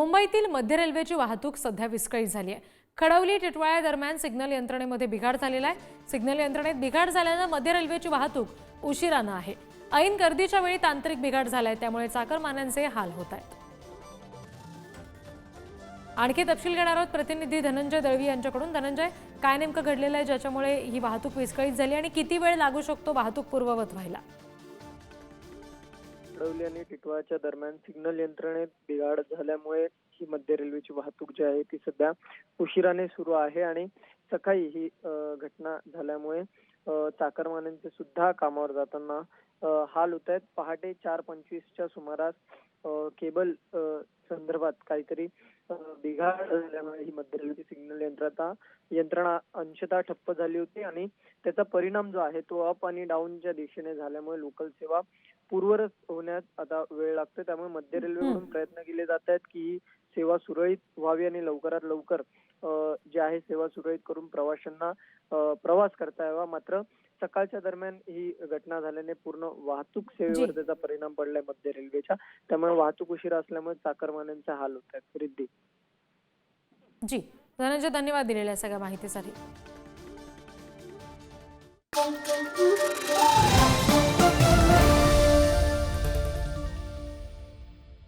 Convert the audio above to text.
मुंबईतील मध्य रेल्वेची वाहतूक सध्या विस्कळीत झाली आहे. खडवली टिटवाळ्या दरम्यान सिग्नल यंत्रणेमध्ये बिघाड झालेला आहे. सिग्नल यंत्रणेत बिघाड झाल्यानं मध्य रेल्वेची वाहतूक उशिरानं आहे. ऐन गर्दीच्या वेळी तांत्रिक बिघाड झालाय त्यामुळे चाकरमान्यांचे हाल होत आहेत. आणखी तपशील घेणार आहोत. प्रतिनिधी धनंजय दळवी यांच्याकडून. धनंजय काय नेमकं घडलेलं आहे ज्याच्यामुळे ही वाहतूक विस्कळीत झाली आणि किती वेळ लागू शकतो वाहतूक पूर्ववत व्हायला? अडवली आणि टिटवाळ्याच्या दरम्यान सिग्नल यंत्रणेत बिघाड झाल्यामुळे ही मध्य रेल्वेची वाहतूक जी आहे ती सध्या उशिराने सुरू आहे आणि सकाळी ही घटना झाल्यामुळे चाकरमान्यांचे सुद्धा कामावर जाताना हाल होत आहेत. पहाटे चार पंचवीसच्या सुमारास केबल संदर्भात काहीतरी बिघाड झाल्यामुळे ही मध्य रेल्वेची सिग्नल यंत्रता यंत्रणा अंशतः ठप्प झाली होती आणि त्याचा परिणाम जो आहे तो अप आणि डाऊनच्या दिशेने झाल्यामुळे लोकल सेवा पूर्वरत होण्यास आता वेळ लागतो त्यामुळे मध्य रेल्वेकडून प्रयत्न केले जात आहेत की ही सेवा सुरळीत व्हावी आणि लवकरात लवकर जे आहे सेवा सुरळीत करून प्रवाशांना प्रवास करता यावा. मात्र सकाळच्या दरम्यान ही घटना झाल्याने पूर्ण वाहतूक सेवेवर. त्याचा परिणाम पडलाय मध्य रेल्वेच्या. त्यामुळे वाहतूक उशिरा असल्यामुळे चाकरमान्यांचे हाल होत आहेत. रिद्धी. जी. धनंजय धन्यवाद दिलेल्या सगळ्या माहितीसाठी.